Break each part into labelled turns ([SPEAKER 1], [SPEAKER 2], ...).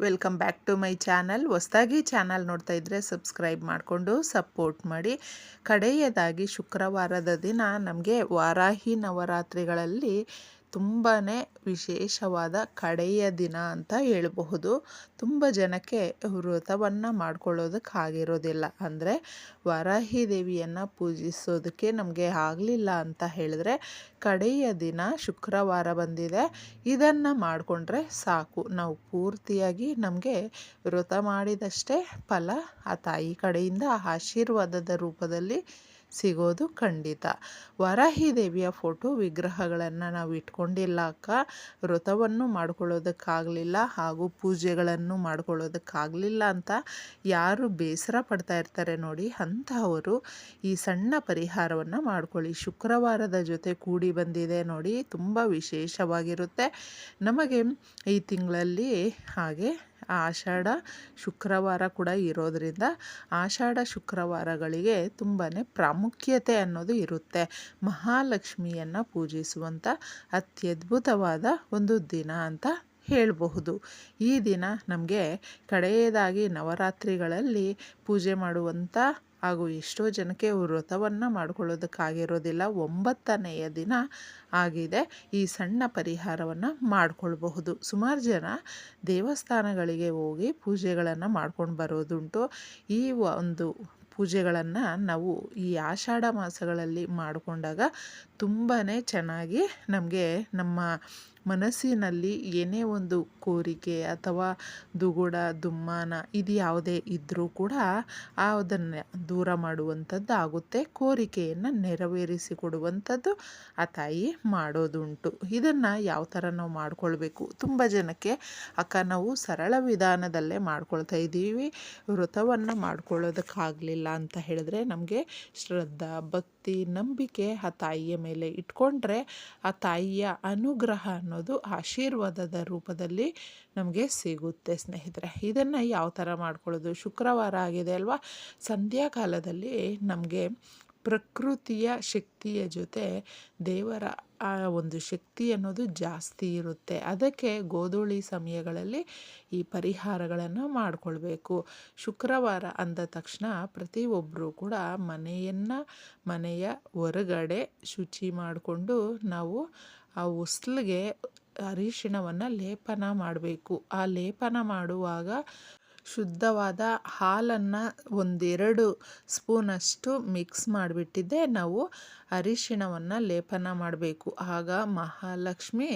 [SPEAKER 1] Welcome back to my channel ಹೊಸ್ದಾಗಿ channel ನೋಡ್ತಾ ಇದ್ದರೆ ಸಬ್ಸ್ಕ್ರೈಬ್ ಮಾಡಿಕೊಂಡು ಸಪೋರ್ಟ್ ಮಾಡಿ. ಕಡೆಯದಾಗಿ ಶುಕ್ರವಾರದ ದಿನ ನಮಗೆ ವಾರಾಹಿ ನವರಾತ್ರಿಗಳಲ್ಲಿ ತುಂಬಾ ವಿಶೇಷವಾದ ಕಡೆಯ ದಿನ ಅಂತ ಹೇಳಬಹುದು. ತುಂಬ ಜನಕ್ಕೆ ವ್ರತವನ್ನು ಮಾಡ್ಕೊಳ್ಳೋದಕ್ಕಾಗಿರೋದಿಲ್ಲ ಅಂದರೆ ವರಾಹಿ ದೇವಿಯನ್ನು ಪೂಜಿಸೋದಕ್ಕೆ ನಮಗೆ ಆಗಲಿಲ್ಲ ಅಂತ ಹೇಳಿದ್ರೆ ಕಡೆಯ ದಿನ ಶುಕ್ರವಾರ ಬಂದಿದೆ. ಇದನ್ನು ಮಾಡಿಕೊಂಡ್ರೆ ಸಾಕು. ನಾವು ಪೂರ್ತಿಯಾಗಿ ನಮಗೆ ವ್ರತ ಮಾಡಿದಷ್ಟೇ ಫಲ ಆ ತಾಯಿ ಕಡೆಯಿಂದ ಆಶೀರ್ವಾದದ ರೂಪದಲ್ಲಿ ಸಿಗೋದು ಖಂಡಿತ. ವರಾಹಿ ದೇವಿಯ ಫೋಟೋ ವಿಗ್ರಹಗಳನ್ನು ನಾವು ಇಟ್ಕೊಂಡಿಲ್ಲ ಅಕ್ಕ. ವ್ರತವನ್ನು ಮಾಡ್ಕೊಳ್ಳೋದಕ್ಕಾಗಲಿಲ್ಲ ಹಾಗೂ ಪೂಜೆಗಳನ್ನು ಮಾಡ್ಕೊಳ್ಳೋದಕ್ಕಾಗಲಿಲ್ಲ ಅಂತ ಯಾರು ಬೇಸರ ಪಡ್ತಾ ಇರ್ತಾರೆ ನೋಡಿ ಅಂತಹವರು ಈ ಸಣ್ಣ ಪರಿಹಾರವನ್ನು ಮಾಡ್ಕೊಳ್ಳಿ. ಶುಕ್ರವಾರದ ಜೊತೆ ಕೂಡಿ ಬಂದಿದೆ ನೋಡಿ, ತುಂಬ ವಿಶೇಷವಾಗಿರುತ್ತೆ. ನಮಗೆ ಈ ತಿಂಗಳಲ್ಲಿ ಹಾಗೆ ಆಷಾಢ ಶುಕ್ರವಾರ ಕೂಡ ಇರೋದರಿಂದ ಆಷಾಢ ಶುಕ್ರವಾರಗಳಿಗೆ ತುಂಬಾ ಪ್ರಾಮುಖ್ಯತೆ ಅನ್ನೋದು ಇರುತ್ತೆ. ಮಹಾಲಕ್ಷ್ಮಿಯನ್ನು ಪೂಜಿಸುವಂಥ ಅತ್ಯದ್ಭುತವಾದ ಒಂದು ದಿನ ಅಂತ ಹೇಳಬಹುದು. ಈ ದಿನ ನಮಗೆ ಕಡೆಯದಾಗಿ ನವರಾತ್ರಿಗಳಲ್ಲಿ ಪೂಜೆ ಮಾಡುವಂಥ ಹಾಗೂ ಎಷ್ಟೋ ಜನಕ್ಕೆ ವ್ರತವನ್ನು ಮಾಡ್ಕೊಳ್ಳೋದಕ್ಕಾಗಿರೋದಿಲ್ಲ. ಒಂಬತ್ತನೆಯ ದಿನ ಆಗಿದೆ. ಈ ಸಣ್ಣ ಪರಿಹಾರವನ್ನು ಮಾಡಿಕೊಳ್ಬಹುದು. ಸುಮಾರು ಜನ ದೇವಸ್ಥಾನಗಳಿಗೆ ಹೋಗಿ ಪೂಜೆಗಳನ್ನು ಮಾಡ್ಕೊಂಡು ಬರೋದುಂಟು. ಈ ಒಂದು ಪೂಜೆಗಳನ್ನು ನಾವು ಈ ಆಷಾಢ ಮಾಸಗಳಲ್ಲಿ ಮಾಡಿಕೊಂಡಾಗ ತುಂಬಾ ಚೆನ್ನಾಗಿ ನಮಗೆ ನಮ್ಮ ಮನಸ್ಸಿನಲ್ಲಿ ಏನೇ ಒಂದು ಕೋರಿಕೆ ಅಥವಾ ದುಗುಡ, ದುಮ್ಮಾನ ಇದು ಯಾವುದೇ ಇದ್ದರೂ ಕೂಡ ಅದನ್ನು ದೂರ ಮಾಡುವಂಥದ್ದು ಆಗುತ್ತೆ. ಕೋರಿಕೆಯನ್ನು ನೆರವೇರಿಸಿಕೊಡುವಂಥದ್ದು ಆ ತಾಯಿ ಮಾಡೋದುಂಟು. ಇದನ್ನು ಯಾವ ಥರ ನಾವು ಮಾಡಿಕೊಳ್ಬೇಕು? ತುಂಬ ಜನಕ್ಕೆ ಅಕ್ಕ ನಾವು ಸರಳ ವಿಧಾನದಲ್ಲೇ ಮಾಡ್ಕೊಳ್ತಾ ಇದ್ದೀವಿ. ವ್ರತವನ್ನು ಮಾಡ್ಕೊಳ್ಳೋದಕ್ಕಾಗಲಿಲ್ಲ ಅಂತ ಹೇಳಿದ್ರೆ ನಮಗೆ ಶ್ರದ್ಧಾ, ಭಕ್ತಿ ನಂಬಿಕೆ ಆ ತಾಯಿಯ ಮೇಲೆ ಇಟ್ಕೊಂಡ್ರೆ ಆ ತಾಯಿಯ ಅನುಗ್ರಹ ಅನ್ನೋದು ಆಶೀರ್ವಾದದ ರೂಪದಲ್ಲಿ ನಮಗೆ ಸಿಗುತ್ತೆ, ಸ್ನೇಹಿತರೆ. ಇದನ್ನು ಯಾವ ಥರ ಮಾಡ್ಕೊಳ್ಳೋದು? ಶುಕ್ರವಾರ ಆಗಿದೆ ಅಲ್ವಾ? ಸಂಧ್ಯಾಕಾಲದಲ್ಲಿ ನಮಗೆ ಪ್ರಕೃತಿಯ ಶಕ್ತಿಯ ಜೊತೆ ದೇವರ ಆ ಒಂದು ಶಕ್ತಿ ಅನ್ನೋದು ಜಾಸ್ತಿ ಇರುತ್ತೆ. ಅದಕ್ಕೆ ಗೋಧೂಳಿ ಸಮಯಗಳಲ್ಲಿ ಈ ಪರಿಹಾರಗಳನ್ನು ಮಾಡಿಕೊಳ್ಬೇಕು. ಶುಕ್ರವಾರ ಅಂದ ತಕ್ಷಣ ಪ್ರತಿಯೊಬ್ಬರೂ ಕೂಡ ಮನೆಯನ್ನು, ಮನೆಯ ಹೊರಗಡೆ ಶುಚಿ ಮಾಡಿಕೊಂಡು ನಾವು ಆ ಉಸ್ಲಿಗೆ ಅರಿಶಿಣವನ್ನು ಲೇಪನ ಮಾಡಬೇಕು. ಆ ಲೇಪನ ಮಾಡುವಾಗ ಶುದ್ಧವಾದ ಹಾಲನ್ನು ಒಂದೆರಡು ಸ್ಪೂನಷ್ಟು ಮಿಕ್ಸ್ ಮಾಡಿಬಿಟ್ಟಿದ್ದೆ. ನಾವು ಅರಿಶಿಣವನ್ನು ಲೇಪನ ಮಾಡಬೇಕು. ಆಗ ಮಹಾಲಕ್ಷ್ಮಿ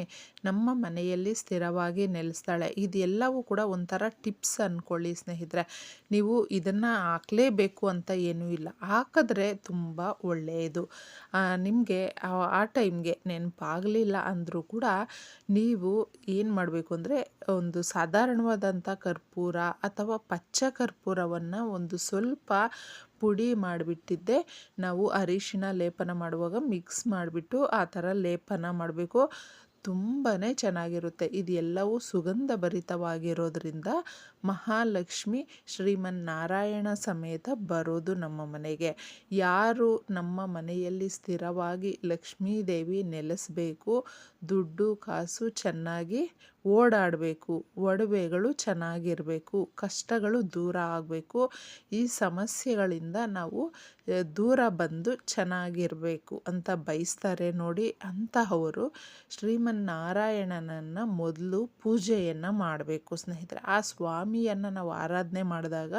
[SPEAKER 1] ನಮ್ಮ ಮನೆಯಲ್ಲಿ ಸ್ಥಿರವಾಗಿ ನೆಲೆಸ್ತಾಳೆ. ಇದೆಲ್ಲವೂ ಕೂಡ ಒಂಥರ ಟಿಪ್ಸ್ ಅಂದ್ಕೊಳ್ಳಿ ಸ್ನೇಹಿತರೆ. ನೀವು ಇದನ್ನು ಹಾಕಲೇಬೇಕು ಅಂತ ಏನೂ ಇಲ್ಲ. ಹಾಕಿದ್ರೆ ತುಂಬ ಒಳ್ಳೆಯದು. ನಿಮಗೆ ಆ ಟೈಮ್ಗೆ ನೆನಪಾಗಲಿಲ್ಲ ಅಂದರೂ ಕೂಡ ನೀವು ಏನು ಮಾಡಬೇಕು ಅಂದರೆ ಒಂದು ಸಾಧಾರಣವಾದಂಥ ಕರ್ಪೂರ ಅಥವಾ ಪಚ್ಚ ಕರ್ಪೂರವನ್ನು ಒಂದು ಸ್ವಲ್ಪ ಪುಡಿ ಮಾಡಿಬಿಟ್ಟಿದ್ದೆ. ನಾವು ಅರಿಶಿನ ಲೇಪನ ಮಾಡುವಾಗ ಮಿಕ್ಸ್ ಮಾಡಿಬಿಟ್ಟು ಆ ಥರ ಲೇಪನ ಮಾಡಬೇಕು. ತುಂಬಾ ಚೆನ್ನಾಗಿರುತ್ತೆ. ಇದು ಎಲ್ಲವೂ ಸುಗಂಧ ಭರಿತವಾಗಿರೋದ್ರಿಂದ ಮಹಾಲಕ್ಷ್ಮಿ ಶ್ರೀಮನ್ನಾರಾಯಣ ಸಮೇತ ಬರೋದು ನಮ್ಮ ಮನೆಗೆ. ಯಾರು ನಮ್ಮ ಮನೆಯಲ್ಲಿ ಸ್ಥಿರವಾಗಿ ಲಕ್ಷ್ಮೀದೇವಿ ನೆಲೆಸಬೇಕು, ದುಡ್ಡು ಕಾಸು ಚೆನ್ನಾಗಿ ಓಡಾಡಬೇಕು, ಒಡವೆಗಳು ಚೆನ್ನಾಗಿರಬೇಕು, ಕಷ್ಟಗಳು ದೂರ ಆಗಬೇಕು. ಈ ಸಮಸ್ಯೆಗಳಿಂದ ನಾವು ದೂರ ಬಂದು ಚೆನ್ನಾಗಿರಬೇಕು ಅಂತ ಬಯಸ್ತಾರೆ ನೋಡಿ ಅಂತಹವರು ಶ್ರೀಮನ್ನಾರಾಯಣನನ್ನು ಮೊದಲು ಪೂಜೆಯನ್ನು ಮಾಡಬೇಕು ಸ್ನೇಹಿತರೆ. ಆ ಸ್ವಾಮಿಯನ್ನು ನಾವು ಆರಾಧನೆ ಮಾಡಿದಾಗ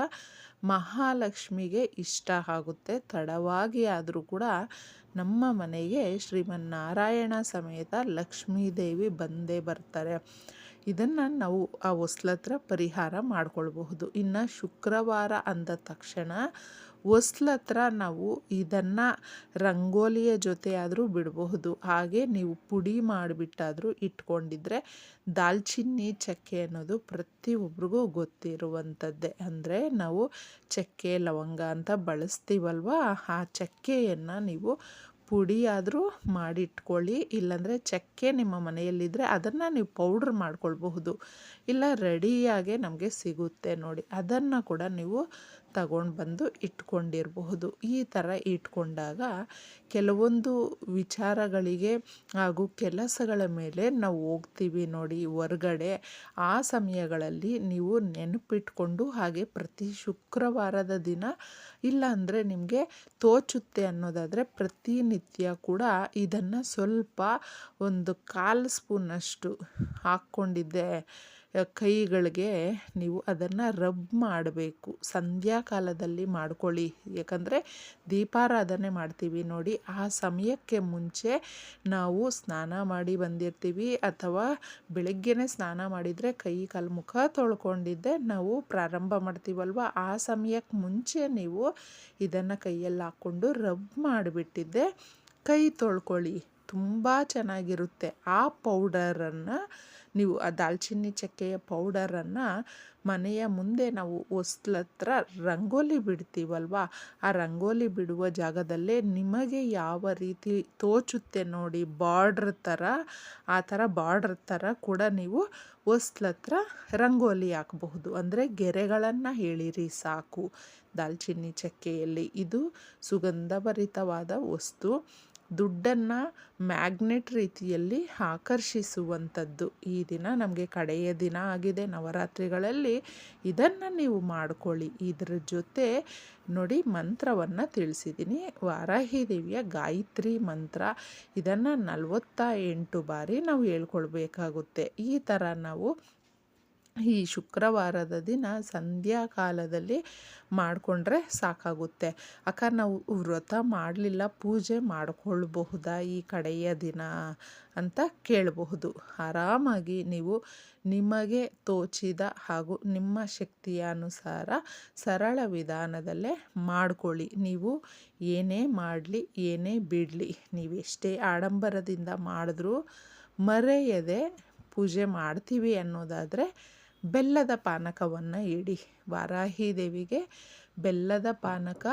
[SPEAKER 1] ಮಹಾಲಕ್ಷ್ಮಿಗೆ ಇಷ್ಟ ಆಗುತ್ತೆ. ತಡವಾಗಿ ಆದರೂ ಕೂಡ ನಮ್ಮ ಮನೆಗೆ ಶ್ರೀಮನ್ನಾರಾಯಣ ಸಮೇತ ಲಕ್ಷ್ಮೀದೇವಿ ಬಂದೇ ಬರ್ತಾರೆ. ಇದನ್ನು ನಾವು ಆ ಹೊಸ್ಲತ್ರ ಪರಿಹಾರ ಮಾಡಿಕೊಳ್ಬಹುದು. ಇನ್ನು ಶುಕ್ರವಾರ ಅಂದ ತಕ್ಷಣ ಹೊಸ್ಲತ್ರ ನಾವು ಇದನ್ನು ರಂಗೋಲಿಯ ಜೊತೆಯಾದರೂ ಬಿಡಬಹುದು. ಹಾಗೆ ನೀವು ಪುಡಿ ಮಾಡಿಬಿಟ್ಟಾದರೂ ಇಟ್ಕೊಂಡಿದ್ರೆ ದಾಲ್ಚಿನ್ನಿ, ಚಕ್ಕೆ ಅನ್ನೋದು ಪ್ರತಿಯೊಬ್ಬರಿಗೂ ಗೊತ್ತಿರುವಂಥದ್ದೇ ಅಂದರೆ ನಾವು ಚಕ್ಕೆ, ಲವಂಗ ಅಂತ ಬಳಸ್ತೀವಲ್ವ? ಆ ಚಕ್ಕೆಯನ್ನು ನೀವು ಪುಡಿಯಾದರೂ ಮಾಡಿಟ್ಕೊಳ್ಳಿ. ಇಲ್ಲಾಂದರೆ ಚಕ್ಕೆ ನಿಮ್ಮ ಮನೆಯಲ್ಲಿದ್ದರೆ ಅದನ್ನು ನೀವು ಪೌಡ್ರ್ ಮಾಡ್ಕೊಳ್ಬಹುದು. ಇಲ್ಲ ರೆಡಿಯಾಗೆ ನಮಗೆ ಸಿಗುತ್ತೆ ನೋಡಿ. ಅದನ್ನು ಕೂಡ ನೀವು ತಗೊಂಡು ಬಂದು ಇಟ್ಕೊಂಡಿರಬಹುದು. ಈ ಥರ ಇಟ್ಕೊಂಡಾಗ ಕೆಲವೊಂದು ವಿಚಾರಗಳಿಗೆ ಹಾಗೂ ಕೆಲಸಗಳ ಮೇಲೆ ನಾವು ಹೋಗ್ತೀವಿ ನೋಡಿ ಹೊರ್ಗಡೆ. ಆ ಸಮಯಗಳಲ್ಲಿ ನೀವು ನೆನಪಿಟ್ಕೊಂಡು ಹಾಗೆ ಪ್ರತಿ ಶುಕ್ರವಾರದ ದಿನ ಇಲ್ಲ ಅಂದರೆ ನಿಮಗೆ ತೋಚುತ್ತೆ ಅನ್ನೋದಾದರೆ ಪ್ರತಿನಿತ್ಯ ಕೂಡ ಇದನ್ನು ಸ್ವಲ್ಪ ಒಂದು ಕಾಲು ಸ್ಪೂನಷ್ಟು ಹಾಕ್ಕೊಂಡಿದ್ದೆ. ಕೈಗಳಿಗೆ ನೀವು ಅದನ್ನು ರಬ್ ಮಾಡಬೇಕು. ಸಂಧ್ಯಾಕಾಲದಲ್ಲಿ ಮಾಡ್ಕೊಳ್ಳಿ. ಯಾಕಂದರೆ ದೀಪಾರಾಧನೆ ಮಾಡ್ತೀವಿ ನೋಡಿ. ಆ ಸಮಯಕ್ಕೆ ಮುಂಚೆ ನಾವು ಸ್ನಾನ ಮಾಡಿ ಬಂದಿರ್ತೀವಿ. ಅಥವಾ ಬೆಳಗ್ಗೆನೇ ಸ್ನಾನ ಮಾಡಿದರೆ ಕೈ ಕಾಲು ಮುಖ ತೊಳ್ಕೊಂಡಿದ್ದೆ ನಾವು ಪ್ರಾರಂಭ ಮಾಡ್ತೀವಲ್ವ? ಆ ಸಮಯಕ್ಕೆ ಮುಂಚೆ ನೀವು ಇದನ್ನು ಕೈಯಲ್ಲಿ ಹಾಕ್ಕೊಂಡು ರಬ್ ಮಾಡಿಬಿಟ್ಟಿದ್ದೆ ಕೈ ತೊಳ್ಕೊಳ್ಳಿ. ತುಂಬ ಚೆನ್ನಾಗಿರುತ್ತೆ. ಆ ಪೌಡರನ್ನು ನೀವು ಆ ದಾಲ್ಚಿನ್ನಿ ಚಕ್ಕೆಯ ಪೌಡರನ್ನು ಮನೆಯ ಮುಂದೆ ನಾವು ಹೊಸ್ಲತ್ರ ರಂಗೋಲಿ ಬಿಡ್ತೀವಲ್ವಾ? ಆ ರಂಗೋಲಿ ಬಿಡುವ ಜಾಗದಲ್ಲೇ ನಿಮಗೆ ಯಾವ ರೀತಿ ತೋಚುತ್ತೆ ನೋಡಿ, ಬಾರ್ಡ್ರ್ ಥರ, ಆ ಥರ ಬಾರ್ಡ್ರ್ ಥರ ಕೂಡ ನೀವು ಹೊಸ್ಲತ್ರ ರಂಗೋಲಿ ಹಾಕಬಹುದು. ಅಂದರೆ ಗೆರೆಗಳನ್ನು ಹೇಳಿರಿ ಸಾಕು. ದಾಲ್ಚಿನ್ನಿ ಚಕ್ಕೆಯಲ್ಲಿ ಇದು ಸುಗಂಧಭರಿತವಾದ ವಸ್ತು. ದುಡ್ಡನ್ನು ಮ್ಯಾಗ್ನೆಟ್ ರೀತಿಯಲ್ಲಿ ಆಕರ್ಷಿಸುವಂಥದ್ದು. ಈ ದಿನ ನಮಗೆ ಕಡೆಯ ದಿನ ಆಗಿದೆ. ನವರಾತ್ರಿಗಳಲ್ಲಿ ಇದನ್ನು ನೀವು ಮಾಡಿಕೊಳ್ಳಿ. ಇದರ ಜೊತೆ ನೋಡಿ ಮಂತ್ರವನ್ನು ತಿಳಿಸಿದ್ದೀನಿ. ವಾರಾಹಿ ದೇವಿಯ ಗಾಯತ್ರಿ ಮಂತ್ರ. ಇದನ್ನು ನಲವತ್ತ ಎಂಟು ಬಾರಿ ನಾವು ಹೇಳ್ಕೊಳ್ಬೇಕಾಗುತ್ತೆ. ಈ ಥರ ನಾವು ಈ ಶುಕ್ರವಾರದ ದಿನ ಸಂಧ್ಯಾ ಕಾಲದಲ್ಲಿ ಮಾಡಿಕೊಂಡ್ರೆ ಸಾಕಾಗುತ್ತೆ. ಅಕ್ಕ, ನಾವು ವ್ರತ ಮಾಡಲಿಲ್ಲ, ಪೂಜೆ ಮಾಡಿಕೊಳ್ಬಹುದಾ ಈ ಕಡೆಯ ದಿನ ಅಂತ ಕೇಳಬಹುದು. ಆರಾಮಾಗಿ ನೀವು ನಿಮಗೆ ತೋಚಿದ ಹಾಗೂ ನಿಮ್ಮ ಶಕ್ತಿಯ ಅನುಸಾರ ಸರಳ ವಿಧಾನದಲ್ಲೇ ಮಾಡಿಕೊಳ್ಳಿ. ನೀವು ಏನೇ ಮಾಡಲಿ, ಏನೇ ಬಿಡಲಿ ನೀವೆಷ್ಟೇ ಆಡಂಬರದಿಂದ ಮಾಡಿದ್ರೂ ಮರೆಯದೆ ಪೂಜೆ ಮಾಡ್ತೀವಿ ಅನ್ನೋದಾದರೆ ಬೆಲ್ಲದ ಪಾನಕವನ್ನು ಇಡಿ. ವಾರಾಹಿ ದೇವಿಗೆ ಬೆಲ್ಲದ ಪಾನಕ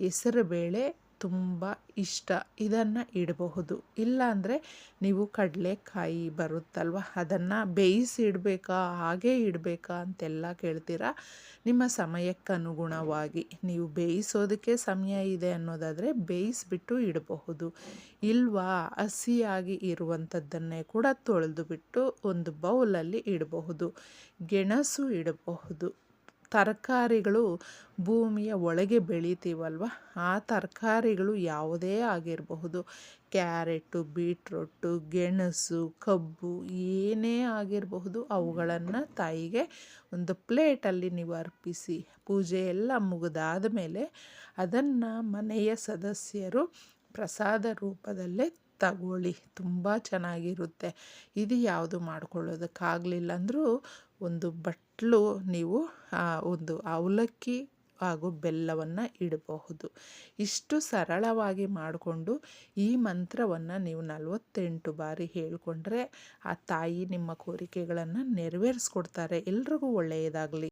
[SPEAKER 1] ಹೆಸರುಬೇಳೆ ತುಂಬ ಇಷ್ಟ. ಇದನ್ನು ಇಡಬಹುದು. ಇಲ್ಲಾಂದರೆ ನೀವು ಕಡಲೆಕಾಯಿ ಬರುತ್ತಲ್ವ? ಅದನ್ನು ಬೇಯಿಸಿ ಇಡಬೇಕಾ? ಹಾಗೇ ಇಡಬೇಕಾ? ಅಂತೆಲ್ಲ ಕೇಳ್ತೀರಾ? ನಿಮ್ಮ ಸಮಯಕ್ಕೆ ಅನುಗುಣವಾಗಿ ನೀವು ಬೇಯಿಸೋದಕ್ಕೆ ಸಮಯ ಇದೆ ಅನ್ನೋದಾದರೆ ಬೇಯಿಸಿಬಿಟ್ಟು ಇಡಬಹುದು. ಇಲ್ವಾ? ಹಸಿಯಾಗಿ ಇರುವಂಥದ್ದನ್ನೇ ಕೂಡ ತೊಳೆದು ಬಿಟ್ಟು ಒಂದು ಬೌಲಲ್ಲಿ ಇಡಬಹುದು. ಗೆಣಸು ಇಡಬಹುದು. ತರಕಾರಿಗಳು ಭೂಮಿಯ ಒಳಗೆ ಬೆಳಿತೀವಲ್ವ? ಆ ತರಕಾರಿಗಳು ಯಾವುದೇ ಆಗಿರಬಹುದು. ಕ್ಯಾರೆಟು ಬೀಟ್ರೊಟ್ಟು ಗೆಣಸು, ಕಬ್ಬು ಏನೇ ಆಗಿರಬಹುದು, ಅವುಗಳನ್ನು ತಾಯಿಗೆ ಒಂದು ಪ್ಲೇಟಲ್ಲಿ ನೀವು ಅರ್ಪಿಸಿ ಪೂಜೆ ಎಲ್ಲ ಮುಗಿದಾದ ಮೇಲೆ ಅದನ್ನು ಮನೆಯ ಸದಸ್ಯರು ಪ್ರಸಾದ ರೂಪದಲ್ಲೇ ತಗೊಳ್ಳಿ. ತುಂಬ ಚೆನ್ನಾಗಿರುತ್ತೆ. ಇದು ಯಾವುದು ಮಾಡ್ಕೊಳ್ಳೋದಕ್ಕಾಗಲಿಲ್ಲ ಅಂದರೂ ಒಂದು ಬಟ್ಲು ನೀವು ಒಂದು ಅವಲಕ್ಕಿ ಹಾಗೂ ಬೆಲ್ಲವನ್ನು ಇಡಬಹುದು. ಇಷ್ಟು ಸರಳವಾಗಿ ಮಾಡಿಕೊಂಡು ಈ ಮಂತ್ರವನ್ನು ನೀವು ನಲವತ್ತೆಂಟು ಬಾರಿ ಹೇಳಿಕೊಂಡ್ರೆ ಆ ತಾಯಿ ನಿಮ್ಮ ಕೋರಿಕೆಗಳನ್ನು ನೆರವೇರಿಸ್ಕೊಡ್ತಾರೆ. ಎಲ್ರಿಗೂ ಒಳ್ಳೆಯದಾಗಲಿ.